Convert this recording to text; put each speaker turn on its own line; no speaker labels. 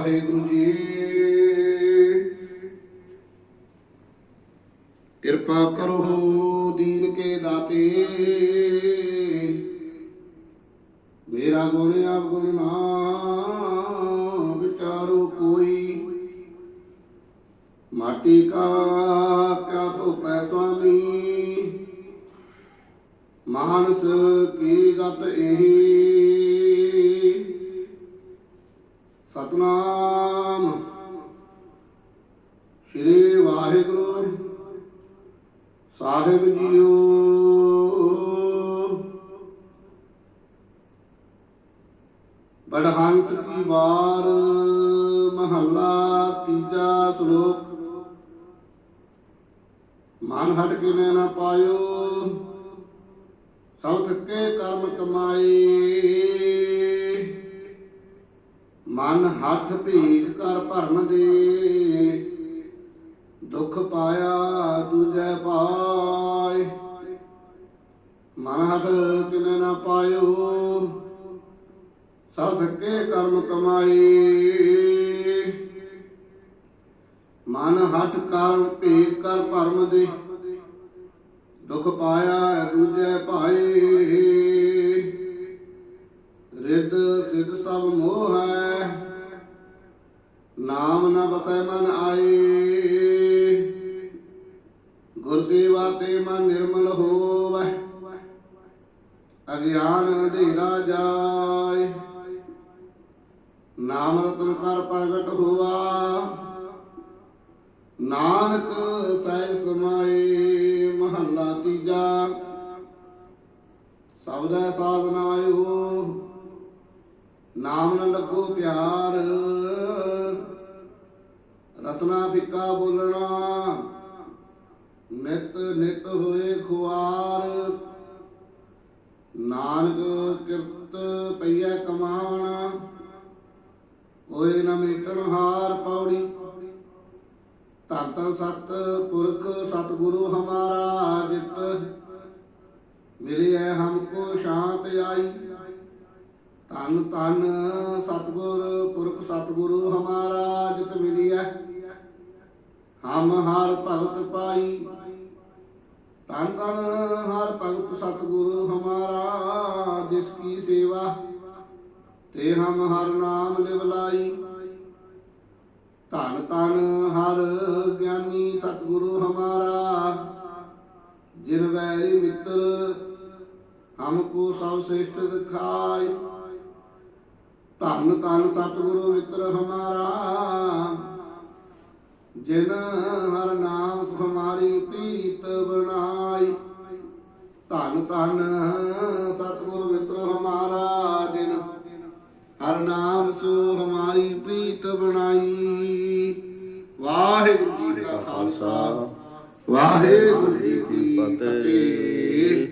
ਵਾਹਿਗੁਰੂ ਜੀ। ਕਿਰਪਾ ਕਰੋ ਦੀਨ ਕੇ ਦਾਤੇ। ਮੇਰਾ ਗੁਣ ਅਵਗੁਣ ਨਾ ਵਿਚਾਰੋ ਕੋਈ। ਮਾਟੀ ਕਾ ਕਿਆ ਤੋ ਪੈ ਸੁਆਮੀ। ਮਾਨਸ ਕੀ ਗਤ ਇਹੀ ਸਤਨਾਮ ਵਾਹਿਗੁਰੂ ਸਾਹਿਬ ਜੀਓ। ਬੜਹੰਸ ਕੀ ਵਾਰ, ਮਹੱਲਾ ਤੀਜਾ ਸ਼ਲੋਕ। ਮਨ ਹਟ ਕੇ ਨਾ ਪਾਇਓ। ਸਭ ਥੱਕੇ ਕਰਮ ਕਮਾਈ ਮਨ ਹੱਥ ਭੀਖ ਕਰ ਭਰਮ ਦੇ। ਦੁੱਖ ਪਾਇਆ ਦੂਜੈ ਪਾਏ। ਮਨ ਹੱਥ ਕਿਨੇ ਨਾ ਪਾਇਓ। ਸਭ ਥੱਕੇ ਕਰਮ ਕਮਾਈ। ਮਨ ਹੱਥ ਕਰਮ ਭੀਖ ਕਰ ਭਰਮ ਦੇ। ਦੁਖ ਪਾਇਆ ਦੂਜੇ ਭਾਈ ਰਿੱਧ ਸਿੱਧ ਸਭ ਮੋਹ ਹੈ। ਨਾਮ ਨਾ ਬਸੈ ਮਨ ਗੁਰ ਸੇਵਾ ਤੇ ਮਨ ਨਿਰਮਲ ਹੋਵੈ। ਅਗਿਆਨ ਅੰਧੇਰਾ ਜਾਏ। ਨਾਮ ਰਤਨ ਕਰ ਪ੍ਰਗਟ ਹੋਆ। ਨਾਨਕ ਸਹਿ ਸਮਾਏ ਮਹੱਲਾ ਤੀਜਾ। ਸਬਦੈ ਸਾਧਨਾ ਆਇਓ। ਨਾਮ ਨ ਲੱਗੋ ਪਿਆਰ। ਰਸਨਾ ਫਿੱਕਾ ਬੋਲਣਾ। ਨਿਤ ਨਿਤ ਹੋਏ ਖੁਆਰ। ਨਾਨਕ ਕਿਰਤ ਪਈਆ ਕਮਾਵਣਾ, ਕੋਈ ਨ ਮੀਟਣ ਹਾਰ ਪੌੜੀ। ਧੰਨ ਧੰਨ ਸਤ ਪੁਰਖ ਸਤਿਗੁਰੂ ਹਮਾਰਾ ਜਿਤ ਮਿਲਿਆ ਹਮਕੋ ਸ਼ਾਂਤ ਆਈ। ਧੰਨ ਧੰਨ ਸਤਿਗੁਰ ਪੁਰਖ ਸਤਿਗੁਰੂ ਹਮਾਰਾ ਜਿਤ ਮਿਲਿਆ ਹਮ ਹਰ ਭਗਤ ਪਾਈ। ਧੰਨ ਧੰਨ ਹਰ ਭਗਤ ਸਤਿਗੁਰੂ ਹਮਾਰਾ, ਜਿਸ ਕੀ ਸੇਵਾ, ਤੇ ਹਮ ਹਰ ਨਾਮ ਲਿਵ ਲਾਈ। ਧੰਨ ਧੰਨ ਹਰ ਗਿਆਨੀ ਸਤਿਗੁਰੂ ਹਮਾਰਾ, ਜਿਨ ਵੈਰੀ ਮਿੱਤਰ ਹਮਕੋ ਸਭ ਸ੍ਰੇਸ਼ਟ ਦਿਖਾਈ ਧਨ ਧੰਨ ਸਤਿਗੁਰੂ ਮਿੱਤਰ ਹਮਾਰਾ ਜਿਨ ਹਰ ਨਾਮ ਸੁਖ ਹਮਾਰੀ ਪ੍ਰੀਤ ਬਣਾਈ। ਧੰਨ ਧੰਨ ਸਤਿਗੁਰੂ ਮਿੱਤਰ ਹਮਾਰਾ ਜਿਨ ਹਰ ਨਾਮ ਸੋ ਹਮਾਰੀ ਪ੍ਰੀਤ ਬਣਾਈ। ਵਾਹਿਗੁਰੂ ਜੀ ਕਾ ਖਾਲਸਾ ਵਾਹਿਗੁਰੂ ਜੀ ਕੀ ਫਤਿਹ।